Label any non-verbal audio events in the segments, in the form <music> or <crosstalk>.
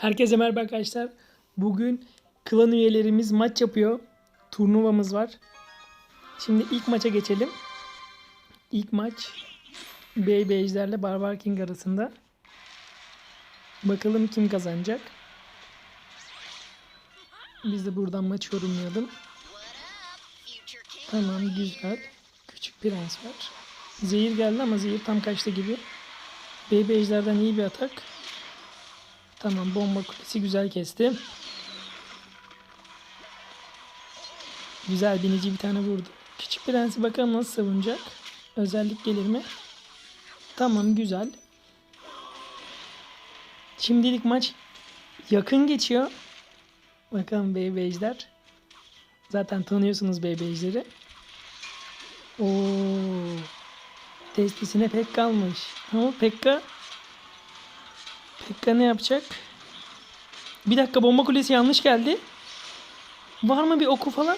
Herkese merhaba arkadaşlar. Bugün klan üyelerimiz maç yapıyor. Turnuvamız var. Şimdi ilk maça geçelim. İlk maç Ejder'le Barbar King arasında. Bakalım kim kazanacak. Biz de buradan maç yorumlayalım. Tamam güzel. Küçük prens var. Zehir geldi ama zehir tam kaçtı gibi. Ejder'den iyi bir atak. Tamam bomba kulesi güzel kesti. Güzel binici bir tane vurdu. Küçük prensi bakalım nasıl savunacak. Özellik gelir mi? Tamam güzel. Şimdilik maç yakın geçiyor. Bakalım Ejder. Zaten tanıyorsunuz Baby Ejder'i. Oo. Testisine pek kalmış. Ama Pekka Pekka ne yapacak? Bir dakika bomba kulesi yanlış geldi. Var mı bir oku falan?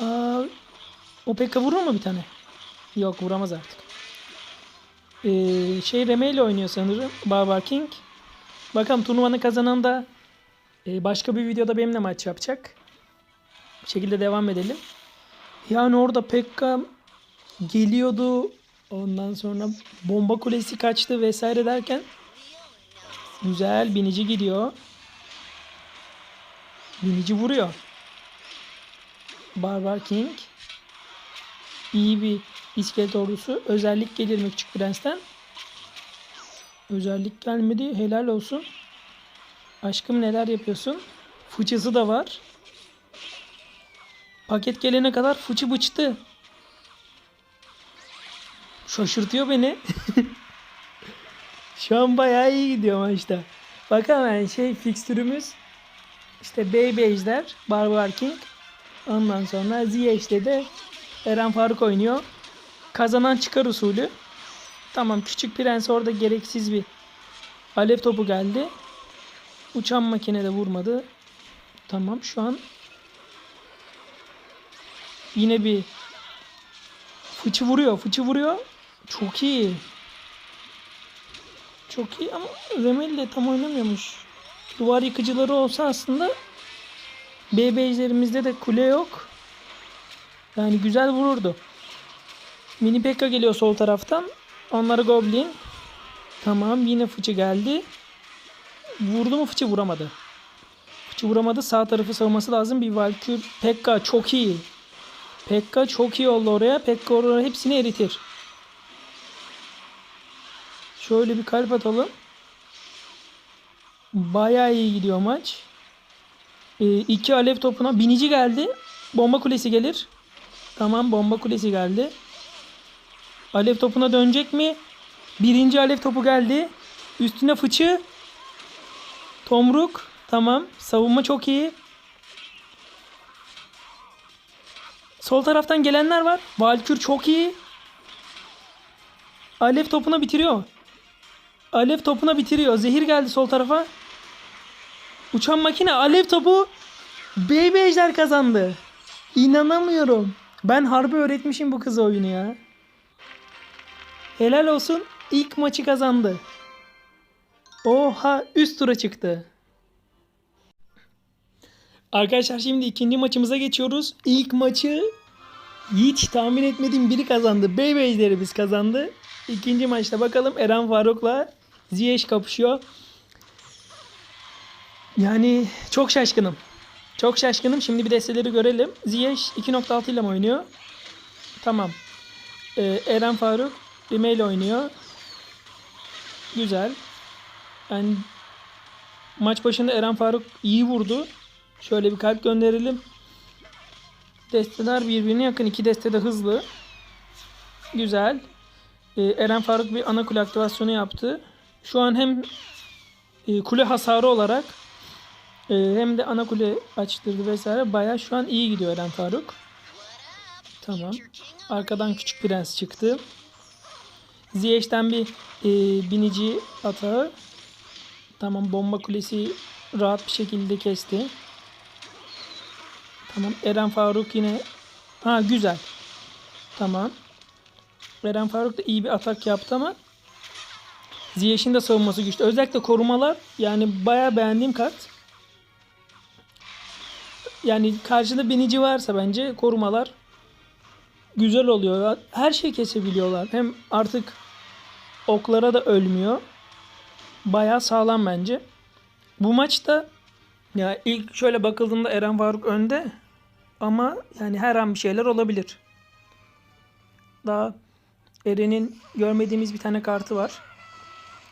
Aa, o Pekka vurur mu bir tane? Yok vuramaz artık. Ee, şey Reme ile oynuyor sanırım. Barbar King. Bakalım turnuvanın kazanan da e, başka bir videoda benimle maç yapacak. Bu şekilde devam edelim. Yani orada Pekka geliyordu. Ondan sonra bomba kulesi kaçtı vesaire derken güzel binici gidiyor. Binici vuruyor. Barbar King iyi bir iskelet ordusu. Özellik gelir mi Küçük Prens'ten? Özellik gelmedi. Helal olsun. Aşkım neler yapıyorsun? Fıçısı da var. Paket gelene kadar fıçı bıçtı. Şaşırtıyor beni. <laughs> Şu an bayağı iyi gidiyor maçta. Bakalım yani şey fikstürümüz işte Baby Ejder, Barbar King. Ondan sonra Ziyech'te de Eren Faruk oynuyor. Kazanan çıkar usulü. Tamam Küçük Prens orada gereksiz bir alev topu geldi. Uçan makine de vurmadı. Tamam şu an yine bir fıçı vuruyor. Fıçı vuruyor. Çok iyi. Çok iyi ama Remel de tam oynamıyormuş. Duvar yıkıcıları olsa aslında BB'lerimizde de kule yok. Yani güzel vururdu. Mini Pekka geliyor sol taraftan. Onları Goblin. Tamam yine fıçı geldi. Vurdu mu fıçı vuramadı. Fıçı vuramadı. Sağ tarafı savunması lazım. Bir Valkür. Pekka çok iyi. Pekka çok iyi oldu oraya. Pekka oraya hepsini eritir. Şöyle bir kalp atalım. Bayağı iyi gidiyor maç. Ee, iki alev topuna binici geldi. Bomba kulesi gelir. Tamam bomba kulesi geldi. Alev topuna dönecek mi? Birinci alev topu geldi. Üstüne fıçı. Tomruk. Tamam. Savunma çok iyi. Sol taraftan gelenler var. Valkür çok iyi. Alev topuna bitiriyor. Alev topuna bitiriyor. Zehir geldi sol tarafa. Uçan makine alev topu Baby kazandı. İnanamıyorum. Ben harbi öğretmişim bu kızı oyunu ya. Helal olsun. İlk maçı kazandı. Oha üst tura çıktı. Arkadaşlar şimdi ikinci maçımıza geçiyoruz. İlk maçı hiç tahmin etmediğim biri kazandı. Baby Ejder'imiz kazandı. İkinci maçta bakalım Eren Faruk'la Ziyech kapışıyor. Yani çok şaşkınım. Çok şaşkınım. Şimdi bir desteleri görelim. Ziyech 2.6 ile mi oynuyor? Tamam. Ee, Eren Faruk Rime ile oynuyor. Güzel. Yani maç başında Eren Faruk iyi vurdu. Şöyle bir kalp gönderelim. Desteler birbirine yakın. İki deste de hızlı. Güzel. Ee, Eren Faruk bir ana kule aktivasyonu yaptı. Şu an hem e, kule hasarı olarak e, hem de ana kule açtırdı vesaire. Baya şu an iyi gidiyor Eren Faruk. Tamam. Arkadan küçük prens çıktı. Ziyech'ten bir e, binici atağı. Tamam bomba kulesi rahat bir şekilde kesti. Tamam Eren Faruk yine ha güzel. Tamam. Eren Faruk da iyi bir atak yaptı ama Ziyech'in de savunması güçlü. Özellikle korumalar yani bayağı beğendiğim kart. Yani karşıda binici varsa bence korumalar güzel oluyor. Her şey kesebiliyorlar. Hem artık oklara da ölmüyor. Bayağı sağlam bence. Bu maçta ya ilk şöyle bakıldığında Eren Faruk önde ama yani her an bir şeyler olabilir. Daha Eren'in görmediğimiz bir tane kartı var.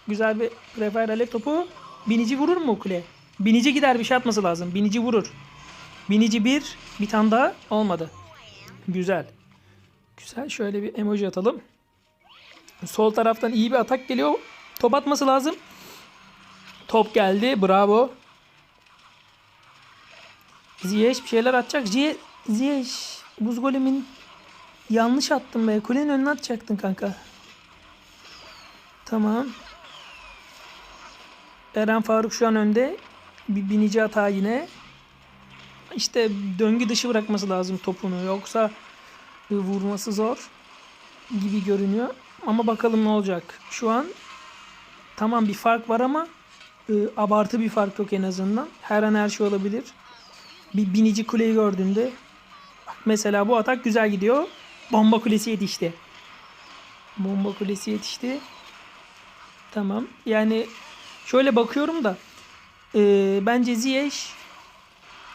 Güzel bir prefer alev topu. Binici vurur mu kule? Binici gider bir şey atması lazım. Binici vurur. Binici bir. Bir tane daha. Olmadı. Güzel. Güzel. Şöyle bir emoji atalım. Sol taraftan iyi bir atak geliyor. Top atması lazım. Top geldi. Bravo. Ziyech bir şeyler atacak. Ziyech, Ziyech buz golemin yanlış attım be. Kulenin önüne atacaktın kanka. Tamam. Eren Faruk şu an önde. Bir binici hata yine. İşte döngü dışı bırakması lazım topunu. Yoksa vurması zor gibi görünüyor. Ama bakalım ne olacak. Şu an tamam bir fark var ama e, abartı bir fark yok en azından. Her an her şey olabilir. Bir binici kuleyi gördüğünde mesela bu atak güzel gidiyor. Bomba kulesi yetişti. Bomba kulesi yetişti. Tamam. Yani şöyle bakıyorum da e, bence Ziyech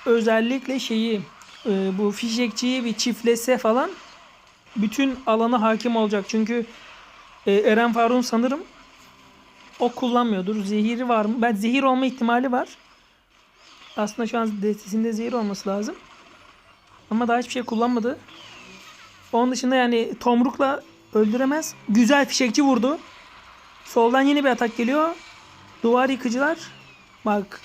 özellikle şeyi e, bu fişekçiyi bir çiftlese falan bütün alana hakim olacak. Çünkü e, Eren Faruk'un sanırım o kullanmıyordur. Zehiri var mı? Ben zehir olma ihtimali var. Aslında şu an destesinde zehir olması lazım. Ama daha hiçbir şey kullanmadı. Onun dışında yani tomrukla öldüremez. Güzel fişekçi vurdu. Soldan yeni bir atak geliyor. Duvar yıkıcılar. Bak.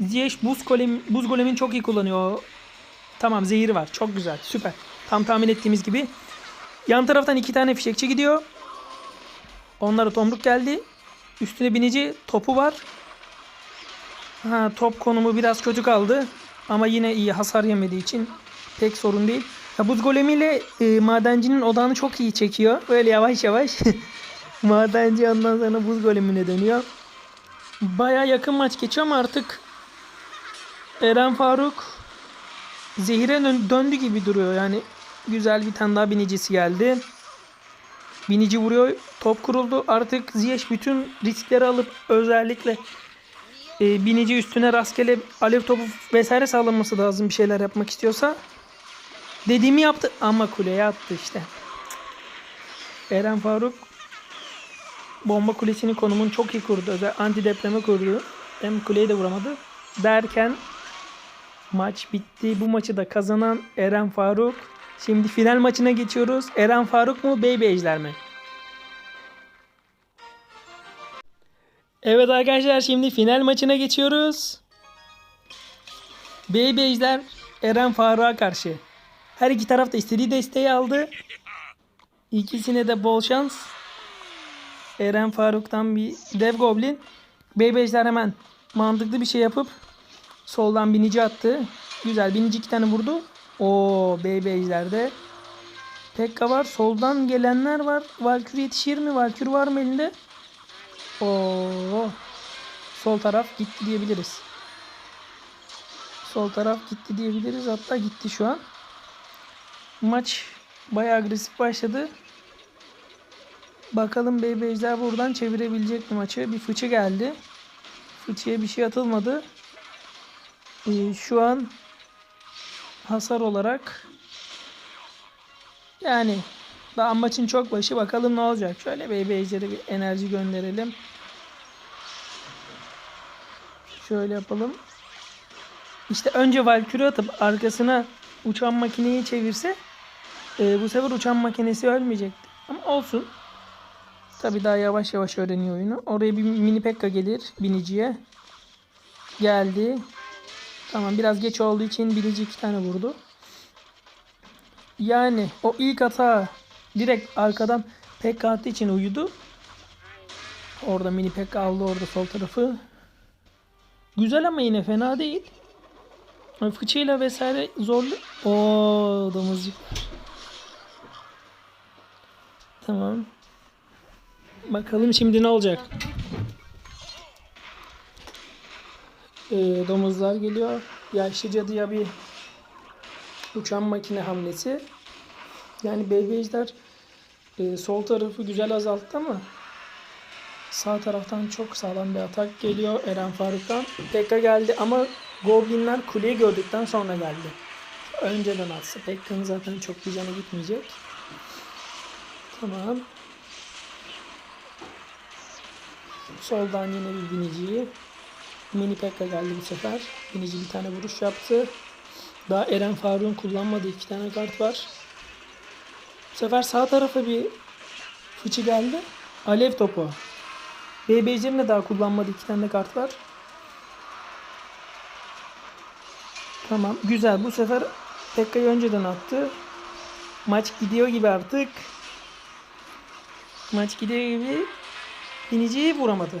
Ziyech buz, golem, buz golemin çok iyi kullanıyor. Tamam zehiri var. Çok güzel. Süper. Tam tahmin ettiğimiz gibi. Yan taraftan iki tane fişekçi gidiyor. Onlara tomruk geldi. Üstüne binici topu var. Ha, top konumu biraz kötü kaldı. Ama yine iyi hasar yemediği için pek sorun değil. Ya, buz golemiyle e, madencinin odağını çok iyi çekiyor. Böyle yavaş yavaş. <laughs> Madenci ondan sonra buz golemine dönüyor. Baya yakın maç geçiyor ama artık Eren Faruk zehire dön- döndü gibi duruyor. Yani güzel bir tane daha binicisi geldi. Binici vuruyor. Top kuruldu. Artık Ziyech bütün riskleri alıp özellikle e, binici üstüne rastgele alev topu vesaire sağlanması lazım bir şeyler yapmak istiyorsa. Dediğimi yaptı ama kuleye attı işte. Eren Faruk bomba kulesinin konumunu çok iyi kurdu. Özel anti depreme kurdu. Hem kuleyi de vuramadı. Derken maç bitti. Bu maçı da kazanan Eren Faruk. Şimdi final maçına geçiyoruz. Eren Faruk mu Baby Ejder mi? Evet arkadaşlar şimdi final maçına geçiyoruz. Baby Ejder Eren Faruk'a karşı. Her iki taraf da istediği desteği aldı. İkisine de bol şans. Eren Faruk'tan bir dev goblin. Baby Ejder hemen mantıklı bir şey yapıp soldan binici attı. Güzel binici iki tane vurdu. O Baby Ejder'de. Pekka var. Soldan gelenler var. Valkür yetişir mi? Valkür var mı elinde? Oo. Sol taraf gitti diyebiliriz. Sol taraf gitti diyebiliriz. Hatta gitti şu an. Maç bayağı agresif başladı. Bakalım Ejder buradan çevirebilecek mi maçı? Bir fıçı geldi. Fıçıya bir şey atılmadı. Ee, şu an hasar olarak yani daha maçın çok başı bakalım ne olacak. Şöyle Ejder'e bir enerji gönderelim. Şöyle yapalım. İşte önce Valkyrie atıp arkasına uçan makineyi çevirse e, bu sefer uçan makinesi ölmeyecekti. Ama olsun. Tabi daha yavaş yavaş öğreniyor oyunu. Oraya bir mini pekka gelir biniciye. Geldi. Tamam biraz geç olduğu için binici iki tane vurdu. Yani o ilk hata direkt arkadan pekka attığı için uyudu. Orada mini pekka aldı orada sol tarafı. Güzel ama yine fena değil. Fıçıyla vesaire zorlu. O domuzcuklar. Tamam. Bakalım şimdi ne olacak. Ee, domuzlar geliyor. Yaşlı cadıya bir uçan makine hamlesi. Yani Beybejler e, sol tarafı güzel azalttı ama sağ taraftan çok sağlam bir atak geliyor Eren Faruk'tan. Pekka geldi ama Goblinler kuleyi gördükten sonra geldi. Önceden atsa Pekka'nın zaten çok bir canı gitmeyecek. Tamam. Soldan yine bir biniciyi. Mini Pekka geldi bu sefer. Binici bir tane vuruş yaptı. Daha Eren Faruk'un kullanmadığı iki tane kart var. Bu sefer sağ tarafa bir fıçı geldi. Alev topu. BBC'nin de daha kullanmadığı iki tane kart var. Tamam. Güzel. Bu sefer Pekka'yı önceden attı. Maç gidiyor gibi artık. Maç gidiyor gibi. Biniciyi vuramadı.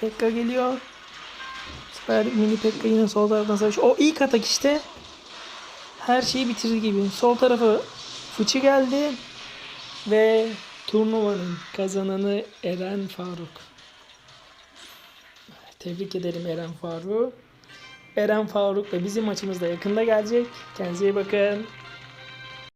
Pekka geliyor. Bu sefer mini Pekka yine sol taraftan savaşıyor. O ilk atak işte. Her şeyi bitirir gibi. Sol tarafa fıçı geldi. Ve turnuvanın kazananı Eren Faruk. Tebrik ederim Eren Faruk. Eren Faruk ve bizim maçımız da yakında gelecek. Kendinize iyi bakın.